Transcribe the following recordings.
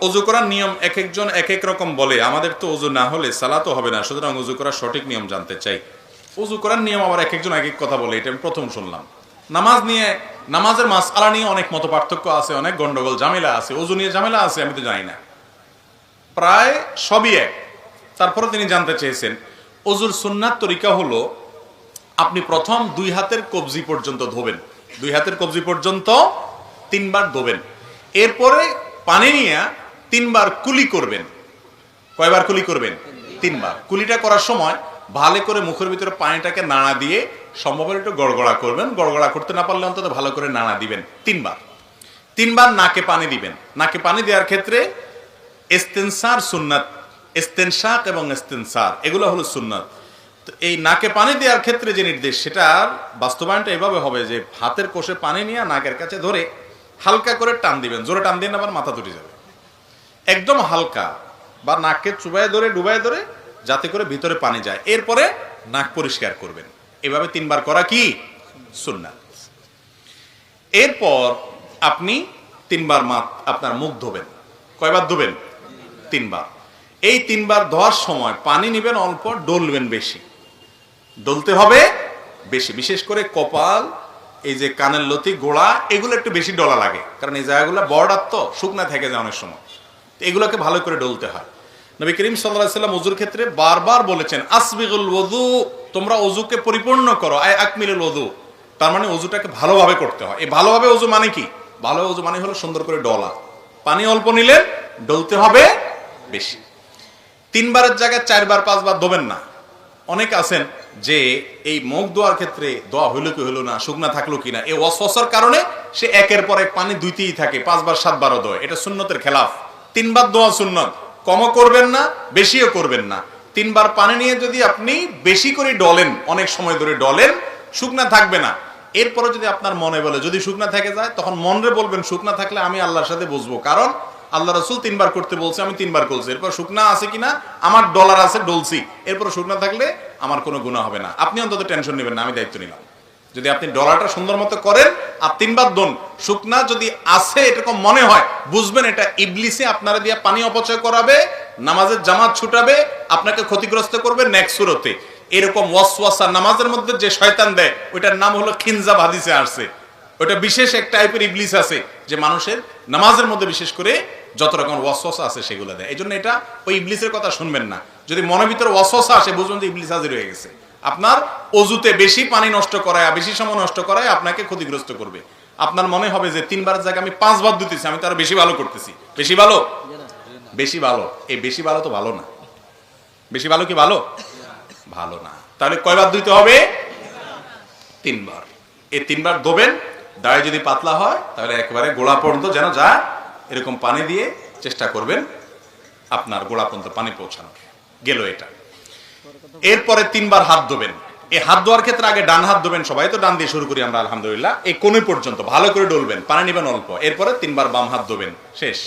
অজু করার নিয়ম এক একজন এক এক রকম বলে। আমাদের তো অজু না হলে সালাতো হবে না। সুতরাং অজু করার সঠিক নিয়ম জানতে চাই। অজু করার নিয়ম আবার এক একজন এক এক কথা বলে, এটা আমি প্রথম শুনলাম। নামাজ নিয়ে, নামাজের মাসআলা নিয়ে অনেক মত পার্থক্য আছে, অনেক গন্ডগোল, ঝামেলা আছে। অজু নিয়ে ঝামেলা আছে, আমি তো জানি না। প্রায় সবই এক। তারপরে তিনি জানতে চেয়েছেন, অজুর সুন্নাত তরিকা হলো, আপনি প্রথম দুই হাতের কবজি পর্যন্ত ধোবেন। দুই হাতের কবজি পর্যন্ত তিনবার ধোবেন। এরপরে পানি নিয়ে তিনবার কুলি করবেন। কয়বার কুলি করবেন? তিনবার। কুলিটা করার সময় ভালো করে মুখের ভিতরে পানিটাকে নাড়া দিয়ে সম্ভব একটু গড়গড়া করবেন। গড়গড়া করতে না পারলে অন্তত ভালো করে নাড়া দিবেন। তিনবার। তিনবার নাকে পানি দিবেন। নাকে পানি দেওয়ার ক্ষেত্রে এস্তেনসার সুন্নাত এস্তেনশাক এবং এস্তেনসার এগুলো হলো সুন্নাত। তো এই নাকে পানি দেওয়ার ক্ষেত্রে যে নির্দেশ, সেটার বাস্তবায়নটা এভাবে হবে যে হাতের কোষে পানি নিয়ে নাকের কাছে ধরে হালকা করে টান দিবেন। জোরে টান দিন আবার মাথা তুটে যাবে। একদম হালকা বা নাককে চুবায় ধরে, ডুবায় ধরে যাতে করে ভিতরে পানি যায়। এরপরে নাক পরিষ্কার করবেন। এভাবে তিনবার করা কি? সুন্নাত। এরপর আপনি তিনবার মাত, আপনার মুখ ধোবেন। কয়বার ধোবেন? তিনবার। এই তিনবার ধোয়ার সময় পানি নেবেন অল্প, ডলবেন বেশি। ডলতে হবে বেশি, বিশেষ করে কপাল, এই যে কানের লতি, গোড়া, এগুলো একটু বেশি ডলা লাগে। কারণ এই জায়গাগুলো বর্ডার তো, শুকনা থেকে যায় অনেক সময়। এগুলোকে ভালো করে ডলতে হয়। নবী করিম সাল্লাহ সাল্লাম অজুর ক্ষেত্রে বারবার বলেছেন, আসবিগুল ওযু, তোমরা অজুকে পরিপূর্ণ করো, আয় আকমিলুল ওযু। তার মানে অজুটাকে ভালোভাবে করতে হয়। এই ভালোভাবে অজু মানে কি? ভালো অজু মানে হলো সুন্দর করে ডলা। পানি অল্প নিলে ডলতে হবে বেশি। তিনবারের জায়গায় চারবার, পাঁচবার দোবেন না। অনেক আছেন যে এই মুখ দোয়ার ক্ষেত্রে দোয়া হইল কি হইল না, শুকনা থাকল কিনা এই অস্বসার কারণে সে একের পর এক পানি দুইতেই থাকে, পাঁচবার, সাতবারও দোয়। এটা সুন্নতের খেলাফ। তিনবার দোয়া সুন্নত। কমও করবেন না, বেশিও করবেন না। তিনবার পানি নিয়ে যদি আপনি বেশি করে ডলেন, অনেক সময় ধরে ডলেন, শুকনা থাকবে না। এরপরে যদি আপনার মনে বলে, যদি শুকনা থেকে যায়, তখন মনরে বলবেন, শুকনা থাকলে আমি আল্লাহর সাথে বুঝব কারণ আল্লাহ রসুল তিনবার করতে বলছে, আমি তিনবার করছি। এরপর শুকনা আছে কিনা, আমার ডলার আছে, ডলছি। এরপর শুকনা থাকলে আমার কোনো গুণা হবে না। আপনি অন্তত টেনশন নেবেন না, আমি দায়িত্ব নিলাম। যদি আপনি ডলারটা সুন্দর মতো করেন, আর তিনবার দন, শুকনা যদি আছে এরকম মনে হয়, বুঝবেন এটা ইবলিসে আপনারা দিয়ে পানি অপচয় করাবে, নামাজের জামাত ছুটাবে, আপনাকে ক্ষতিগ্রস্ত করবে নেক্সট এরকম ওয়াসওয়াসা নামাজের মধ্যে যে শয়তান দেয়, ওইটার নাম হলো খিনজা হাদিসে আসছে। ওটা বিশেষ এক টাইপের ইবলিস আছে, যে মানুষের নামাজের মধ্যে বিশেষ করে যত রকম ওয়াসওয়াসা আছে সেগুলো দেয়। এই জন্য এটা ওই ইবলিসের কথা শুনবেন না। যদি মনের ভিতরে ওয়াসওয়াসা আসে, বুঝবেন যে ইবলিস হাজির হয়ে গেছে। আপনার অজুতে বেশি পানি নষ্ট করায় বেশি সময় নষ্ট করায় আপনাকে ক্ষতিগ্রস্ত করবে। আপনার মনে হবে যে তিনবার জায়গায় আমি পাঁচবার দিতেছি আমি তো আরও বেশি ভালো করতেছি। বেশি ভালো? বেশি ভালো। এই বেশি ভালো তো ভালো না। বেশি ভালো কি ভালো? ভালো না। তাহলে কয়বার দিতে হবে? তিনবার। এই তিনবার ধোবেন দাড়ি যদি পাতলা হয়, তাহলে একেবারে গোড়া পর্যন্ত যেন যায় এরকম পানি দিয়ে চেষ্টা করবেন, আপনার গোড়া পর্যন্ত পানি পৌঁছানো গেল এটা। এরপরে তিনবার হাত ধোবেন। এই হাত ধোয়ার ক্ষেত্রে আগে ডান হাত ধোবেন সবাই। তো ডান দিয়ে শুরু করি আমরা, আলহামদুলিল্লাহ। এই কোণে পর্যন্ত ভালো করে ডলবেন, পানি নেবেন অল্প। এরপরে তিনবার বাম হাত ধোবেন। শেষ।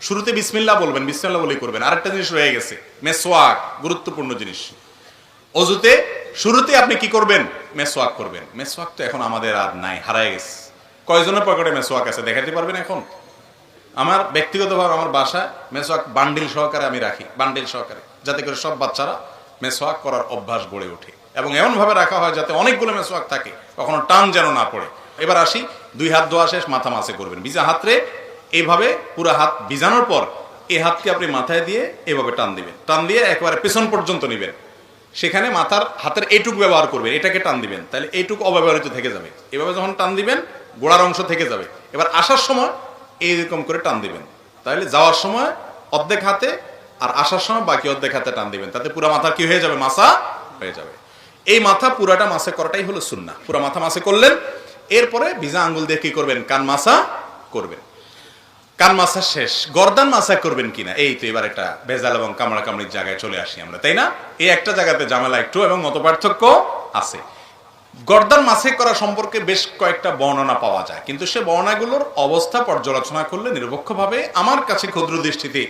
শুরুতে বিসমিল্লাহ বলবেন, বিসমিল্লাহ বলেই করবেন। আরেকটা জিনিস রয়ে গেছে মেসোয়াক গুরুত্বপূর্ণ জিনিস। অজুতে, শুরুতে আপনি কি করবেন? মেসোয়াক করবেন। মেসোয়াক তো এখন আমাদের আর নাই, হারায় গেছে। কয়জনের পকেটে মেসোয়াক আছে দেখাতে পারবেন এখন? আমার ব্যক্তিগতভাবে আমার বাসায় মেসোয়াক বান্ডিল সহকারে আমি রাখি, বান্ডিল সহকারে। যাতে করে সব বাচ্চারা মেসোয়াক করার অভ্যাস গড়ে ওঠে। এবং এমনভাবে রাখা হয় যাতে অনেকগুলো মেসোয়াক থাকে, কখনো টান যেন না পড়ে। এবার আসি, দুই হাত ধোয়া শেষ, মাথা মাসে করবেন। ভিজা হাতরে এইভাবে পুরো হাত ভিজানোর পর এই হাতকে আপনি মাথায় দিয়ে এভাবে টান দিবেন। টান দিয়ে একবারে পেছন পর্যন্ত নেবেন। সেখানে মাথার হাতের এইটুক ব্যবহার করবেন, এটাকে টান দিবেন। তাহলে এইটুক অব্যবহৃত থেকে যাবে। এভাবে যখন টান দিবেন, গোড়ার অংশ থেকে যাবে। এবার আসার সময় এইরকম করে টান দিবেন। তাহলে যাওয়ার সময় অর্ধেক হাতে আর আসার সময় বাকি অর্ধেক হাতে টান দিবেন। তাতে পুরো মাথার কি হয়ে যাবে? মাসা হয়ে যাবে। এই মাথা পুরাটা মাসে করাটাই হলো সুন্না পুরো মাথা মাসে করলেন, এরপরে ভিজা আঙ্গুল দিয়ে কি করবেন? কান মাসা করবেন। কান মাসা শেষ। গর্দান মাসা করবেন কিনা? এই তো এবার একটা ভেজাল এবং কামড়া কামড়ির জায়গায় চলে আসি আমরা, তাই না? এই একটা জায়গাতে জামেলা একটু এবং মত পার্থক্য আছে। গর্দান মাসে করা সম্পর্কে বেশ কয়েকটা বর্ণনা পাওয়া যায়। কিন্তু সে বর্ণনাগুলোর অবস্থা পর্যালোচনা করলে নিরপেক্ষভাবে আমার কাছে ক্ষুদ্র দৃষ্টিতে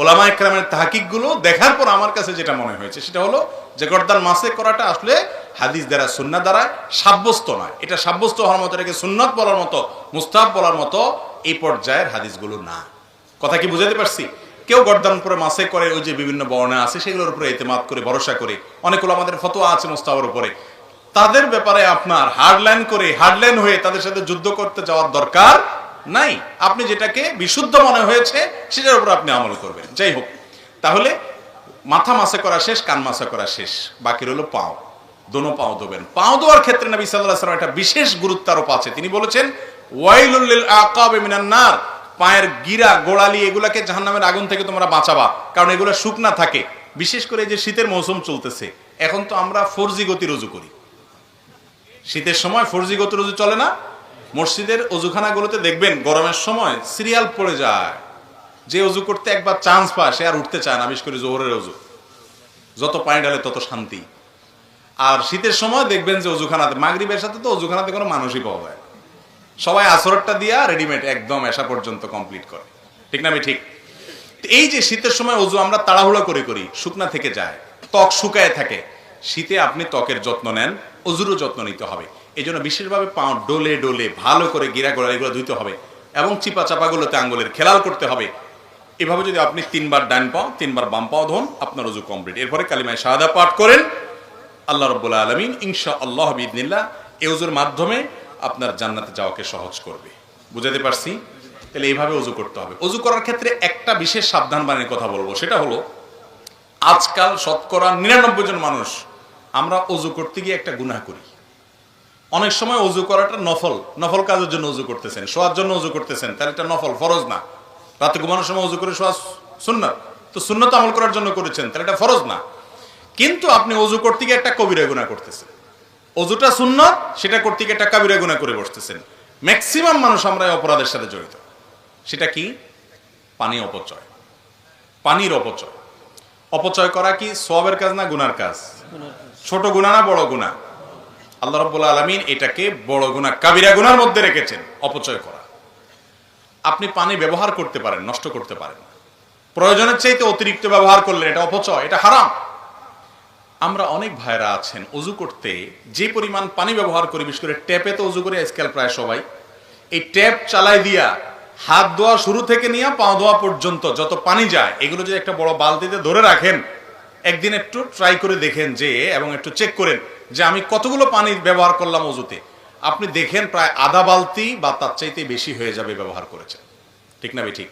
ওলামা একরামের তাহাকিকগুলো দেখার পর আমার কাছে যেটা মনে হয়েছে, সেটা হলো যে গর্দান মাসে করাটা আসলে হাদিস দ্বারা সুন্না দ্বারা সাব্যস্ত নয়। এটা সাব্যস্ত হওয়ার মতো, এটাকে সুন্নত বলার মতো মুস্তাব বলার মতো এই পর্যায়ের হাদিসগুলো না। কথা কি বুঝাতে পারছি? কেউ গর্দান পরে মাসে করে, ওই যে বিভিন্ন বর্ণা আছে, সেগুলোর উপরে এতেমাদ করে, ভরসা করে। অনেকগুলো আমাদের ফতোয়া আছে মোস্তাবার উপরে। তাদের ব্যাপারে আপনার হার্ডলাইন করে হার্ডলাইন হয়ে তাদের সাথে যুদ্ধ করতে যাওয়ার দরকার নাই। আপনি যেটাকে বিশুদ্ধ মনে হয়েছে, সেটার উপর আপনি আমল করবেন। যাই হোক, তাহলে মাথা মাসে করা শেষ, কান মাসে করা শেষ। বাকি রইল পাও। দোনো পাও দেবেন। পাও দেওয়ার ক্ষেত্রে নবী সাল্লাল্লাহু আলাইহি একটা বিশেষ গুরুত্ব আরোপ আছে। তিনি বলেছেন, ওয়াইলুল লিল আকাব মিনান নার। পায়ের গিরা, গোড়ালি এগুলাকে জাহান্নামের আগুন থেকে তোমরা বাঁচাবা। কারণ এগুলো শুকনা থাকে। বিশেষ করে যে শীতের মৌসুম চলতেছে, এখন তো আমরা ফোরজি গতি রুজু করি। শীতের সময় ফোরজি গতি রুজু চলে না? মসজিদের অজুখানাগুলোতে দেখবেন গরমের সময় সিরিয়াল পড়ে যায়। যে অজু করতে একবার চান্স পায়, সে আর উঠতে চায় না, বিশেষ করে জোহরের অজু। যত পানি ডালে তত শান্তি। আর শীতের সময় দেখবেন যে অজুখানাতে, মাগরিবের সাথে তো অজুখানাতে কোনো মানুষই পাওয়া যায় সবাই আসরটা দিয়া রেডিমেড একদম এসা পর্যন্ত কমপ্লিট করে। ঠিক না আমি ঠিক। এই যে শীতের সময় অজু আমরা তাড়াহুড়া করে করি, শুকনা থেকে যায়, ত্বক শুকায় থাকে, শীতে আপনি ত্বকের যত্ন নেন, অজুরও যত্ন নিতে হবে। এই জন্য বিশেষভাবে পাও ডোলে ডোলে, ভালো করে গিরা গোড়া এগুলো ধুইতে হবে এবং চিপা চাপাগুলোতে আঙ্গুলের খেলাল করতে হবে। এভাবে যদি আপনি তিনবার ডান পাও, তিনবার বাম পাও ধন, আপনার অজু কমপ্লিট এরপরে কালিমায় শাহাদা পাঠ করেন, আল্লাহ রব্বুল আলমিন ইনশা আল্লাহ বিদিনিল্লাহ এই অজুর মাধ্যমে আপনার জান্নাতে যাওয়াকে সহজ করবে। বুঝাতে পারছি? তাহলে এইভাবে অজু করতে হবে। অজু করার ক্ষেত্রে একটা বিশেষ সাবধান বাণীর কথা বলব। সেটা হলো, আজকাল শতকরা নিরানব্বই জন মানুষ, আমরা অজু করতে গিয়ে একটা গুনাহ করি। অনেক সময় অজু করাটা নফল নফল কাজের জন্য অজু করতেছেন শোয়ার জন্য অজু করতেছেন তাহলে এটা নফল ফরজ না। রাতে ঘুমানোর সময় অজু করে শোয়া সুন্নাত। তো সুন্নত আমল করার জন্য করেছেন তাহলে এটা ফরজ না। কিন্তু আপনি অজু করতে গিয়ে একটা কবিরা গুণা করতেছেন। অজুটা সুন্নত সেটা করতে গিয়ে একটা কবিরা গুণা করে বসতেছেন। ম্যাক্সিমাম মানুষ আমরা এই অপরাধের সাথে জড়িত। সেটা কি? পানি অপচয়। পানির অপচয়। অপচয় করা কি? সবের কাজ না গুনার কাজ? ছোট গুণা না বড় গুণা আল্লাহ রব্বুল আলমিন এটাকে বড় গুণা কাবিরা গুনার মধ্যে রেখেছেন, অপচয় করা আপনি পানি ব্যবহার করতে পারেন, নষ্ট করতে পারেন। প্রয়োজনের চাইতে অতিরিক্ত ব্যবহার করলে এটা অপচয়, এটা হারাম আমরা অনেক ভাইরা আছেন অজু করতে যে পরিমাণ পানি ব্যবহার করি, বিশেষ করে ট্যাপে তো অজু করে আজকাল প্রায় সবাই, এই ট্যাপ চালাই দিয়া হাত ধোয়া শুরু থেকে নিয়ে পা ধোয়া পর্যন্ত যত পানি যায়, এগুলো যদি একটা বড় বালতিতে ধরে রাখেন, একদিন একটু ট্রাই করে দেখেন যে, এবং একটু চেক করেন যে আমি কতগুলো পানি ব্যবহার করলাম অজুতে আপনি দেখেন প্রায় আধা বালতি বা তার চাইতে বেশি হয়ে যাবে ব্যবহার করেছেন। ঠিক না ঠিক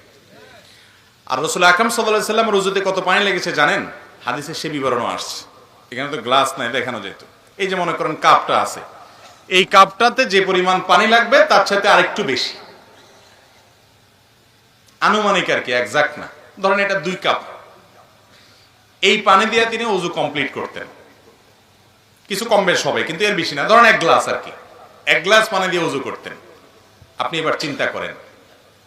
আর রসুল আকরম সাল্লাহ সাল্লাম রুজুতে কত পানি লেগেছে জানেন? হাদিসে সে বিবরণও আসছে। এখানে তো গ্লাস নাই, দেখানো যেত। এই যে মনে করেন কাপটা আছে। এই কাপটাতে যে পরিমাণ পানি লাগবে, তার সাথে আরেকটু বেশি। আনুমানিক আর কি একজাক্ট না। ধরেন এটা দুই কাপ। এই পানি দিয়ে তিনি অজু কমপ্লিট করতেন। কিছু কম বেশ হবে, কিন্তু এর বেশি না। ধরেন এক গ্লাস আর কি। এক গ্লাস পানি দিয়ে অজু করতেন। আপনি এবার চিন্তা করেন,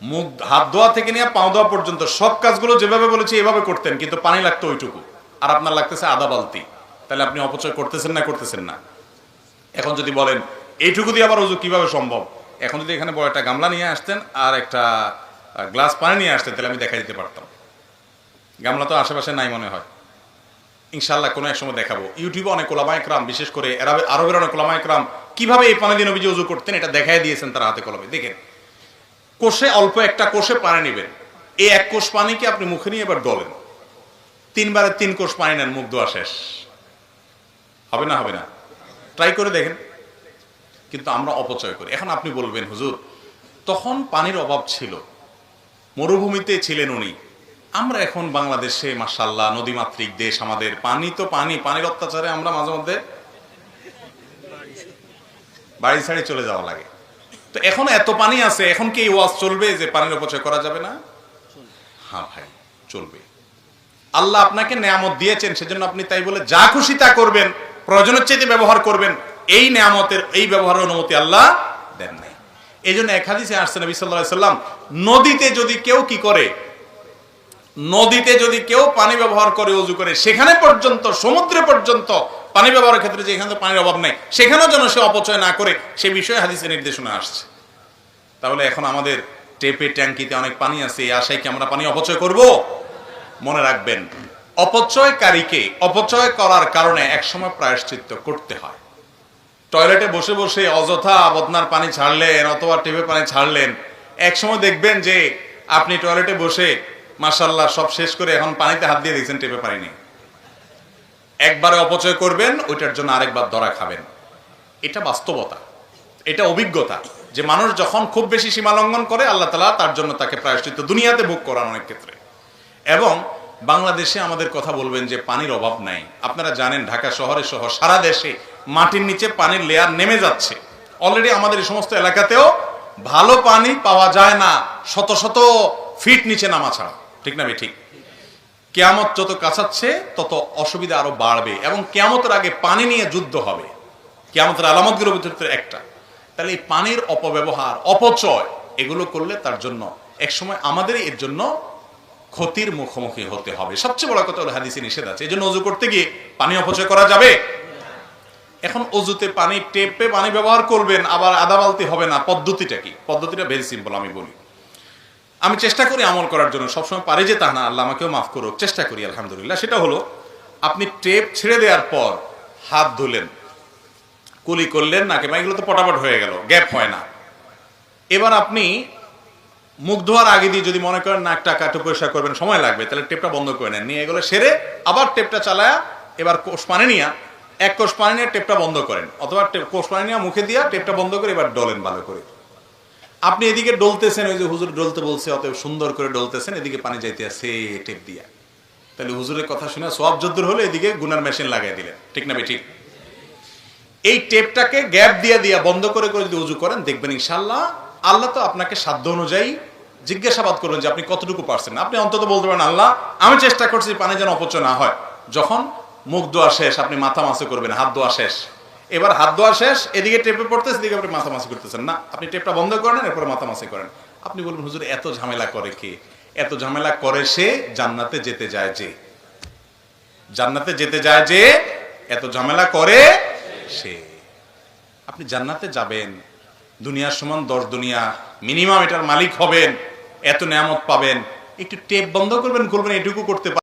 মুখ, হাত ধোয়া থেকে নিয়ে পাও ধোয়া পর্যন্ত সব কাজগুলো যেভাবে বলেছি এভাবে করতেন, কিন্তু পানি লাগতো ওইটুকু। আর আপনার লাগতেছে আদা বালতি। তাহলে আপনি অপচয় করতেছেন না করতেছেন না। এখন যদি বলেন, এইটুকু দিয়ে আবার অজু কীভাবে সম্ভব? এখন যদি এখানে বড় একটা গামলা নিয়ে আসতেন আর একটা গ্লাস পানি নিয়ে আসতেন, তাহলে আমি দেখা দিতে পারতাম। গামলা তো আশেপাশে নাই মনে হয়। ইনশাল্লাহ কোনো এক সময় দেখাবো। ইউটিউবে অনেক ওলামা একরাম, বিশেষ করে আরবে- আরবের অনেক ওলামা একরাম, কীভাবে এই পানি দিয়ে নবীজি উজু করতেন, এটা দেখাই দিয়েছেন তার হাতে কলমে। দেখেন, কোষে অল্প একটা কোষে পানি নেবেন। এই এক কোষ পানিকে আপনি মুখে নিয়ে এবার ডলেন তিনবারে তিন কোষ পানি নেন, মুখ ধোয়া শেষ। হবে না হবে না? ট্রাই করে দেখেন। কিন্তু আমরা অপচয় করি। এখন আপনি বলবেন, হুজুর, তখন পানির অভাব ছিল। মরুভূমিতে ছিলেন উনি। আমরা এখন বাংলাদেশে মাসাল্লাহ নদীমাতৃক দেশ, আমাদের পানি তো পানি, পানির অত্যাচারে আমরা মাঝে মধ্যে বাড়ি ছাড়ি চলে যাওয়া লাগে। তো এখন এত পানি আছে, এখন কি ওয়াজ চলবে যে পানির অপচয় করা যাবে না? হ্যাঁ ভাই, চলবে। আল্লাহ আপনাকে নেয়ামত দিয়েছেন, সেজন্য আপনি তাই বলে যা খুশি তা করবেন, প্রয়োজনের চাইতে ব্যবহার করবেন, এই নেয়ামতের, এই ব্যবহারের অনুমতি আল্লাহ দেন নাই। এই জন্য এক হাদিসে আসছে নবী আলাইহি সাল্লাম নদীতে যদি কেউ কি করে নদীতে যদি কেউ পানি ব্যবহার করে উজু করে, সেখানে পর্যন্ত, সমুদ্রে পর্যন্ত পানি ব্যবহারের ক্ষেত্রে যেখানে পানির অভাব নেই, সেখানেও যেন সে অপচয় না করে, সে বিষয়ে হাদিসের নির্দেশনা আসছে। তাহলে এখন আমাদের টেপে, ট্যাঙ্কিতে অনেক পানি আছে, এই আশায় কি আমরা পানি অপচয় করব? মনে রাখবেন, অপচয়কারীকে অপচয় করার কারণে একসময় প্রায়শ্চিত্ত করতে হয়। টয়লেটে বসে বসে অযথা বদনার পানি ছাড়লেন অথবা টেপে পানি ছাড়লেন, একসময় দেখবেন যে আপনি টয়লেটে বসে মাসাল্লাহ সব শেষ করে এখন পানিতে হাত দিয়ে দেখছেন টেপে পানি নেই একবারে অপচয় করবেন, ওইটার জন্য আরেকবার ধরা খাবেন। এটা বাস্তবতা, এটা অভিজ্ঞতা যে মানুষ যখন খুব বেশি সীমা লঙ্ঘন করে, আল্লাহ তালা তার জন্য তাকে প্রায়শ্চিত্ত দুনিয়াতে ভোগ করান অনেক ক্ষেত্রে। এবং বাংলাদেশে আমাদের কথা বলবেন যে পানির অভাব নাই। আপনারা জানেন, ঢাকা শহরে সহ সারা দেশে মাটির নিচে পানির লেয়ার নেমে যাচ্ছে। অলরেডি আমাদের এই সমস্ত এলাকাতেও ভালো পানি পাওয়া যায় না। শত শত ফিট নিচে নামা ছাড়া। ঠিক না ঠিক। কেয়ামত যত কাছাচ্ছে, তত অসুবিধা আরও বাড়বে এবং কেয়ামতের আগে পানি নিয়ে যুদ্ধ হবে। কেয়ামতের আলামতগুলোর ভিতরে একটা। তাহলে এই পানির অপব্যবহার, অপচয়, এগুলো করলে তার জন্য, একসময় আমাদেরই এর জন্য ক্ষতির মুখোমুখি হতে হবে। সবচেয়ে বড় কথা হলো হাদিসে নিষেধ আছে। এই জন্য অজু করতে গিয়ে পানি অপচয় করা যাবে। এখন অজুতে পানি টেপে পানি ব্যবহার করবেন, আবার আদা বালতি হবে না। পদ্ধতিটা কি? পদ্ধতিটা ভেরি সিম্পল আমি বলি। আমি চেষ্টা করি আমল করার জন্য। সবসময় পারি যে, তা না, আল্লাহ আমাকেও মাফ করুক। চেষ্টা করি, আলহামদুলিল্লাহ। সেটা হলো, আপনি টেপ ছেড়ে দেওয়ার পর হাত ধুলেন। কুলি করলেন, নাকি বা এগুলো তো পটাপট হয়ে গেল, গ্যাপ হয় না। এবার আপনি মুখ ধোয়ার আগে দিয়ে যদি মনে করেন, না, একটা কাটু পরিষ্কার করবেন, সময় লাগবে, তাহলে টেপটা বন্ধ করে নেন। নিয়ে এগুলো সেরে আবার টেপটা চালায়া, এবার কোষ পানি নিয়ে, এক কোষ পানি নিয়ে টেপটা বন্ধ করেন। অথবা কোষ পানি নিয়ে মুখে দিয়া টেপটা বন্ধ করে এবার ডলেন ভালো করে। আপনি এদিকে ডলতেছেন, ওই যে হুজুর ডলতে বলছে, অতএব সুন্দর করে ডলতেছেন, এদিকে পানি যাইতে আছে টেপ দিয়া। তাহলে হুজুরের কথা শুনে সব যদ্দুর হলে, এদিকে গুনার মেশিন লাগাই দিলেন। ঠিক না ঠিক? এই টেপটাকে গ্যাপ দিয়া দিয়া বন্ধ করে করে যদি উজু করেন, দেখবেন ইনশাল্লাহ আল্লাহ তো আপনাকে সাধ্য অনুযায়ী জিজ্ঞাসাবাদ করবেন যে আপনি কতটুকু পারছেন। আপনি অন্তত বলতে পারেন, আল্লাহ, আমি চেষ্টা করছি পানি যেন অপচয় না হয়। যখন মুখ ধোয়া শেষ, আপনি মাথা মাসে করবেন, হাত ধোয়া শেষ। এবার হাত ধোয়া শেষ, এদিকে টেপে পড়তেছে, এদিকে আপনি মাথা মাসে করতেছেন। না, আপনি টেপটা বন্ধ করেন মাথা মাসে করেন। আপনি বলবেন, হুজুর, এত ঝামেলা করে কে? এত ঝামেলা করে সে জান্নাতে যেতে যায় যে। জান্নাতে যেতে যায় যে, এত ঝামেলা করে সে। আপনি জান্নাতে যাবেন দুনিয়ার সমান দশ দুনিয়া মিনিমাম এটার মালিক হবেন, এত নেয়ামত পাবেন। একটু টেপ বন্ধ করবেন করবেন এটুকু করতে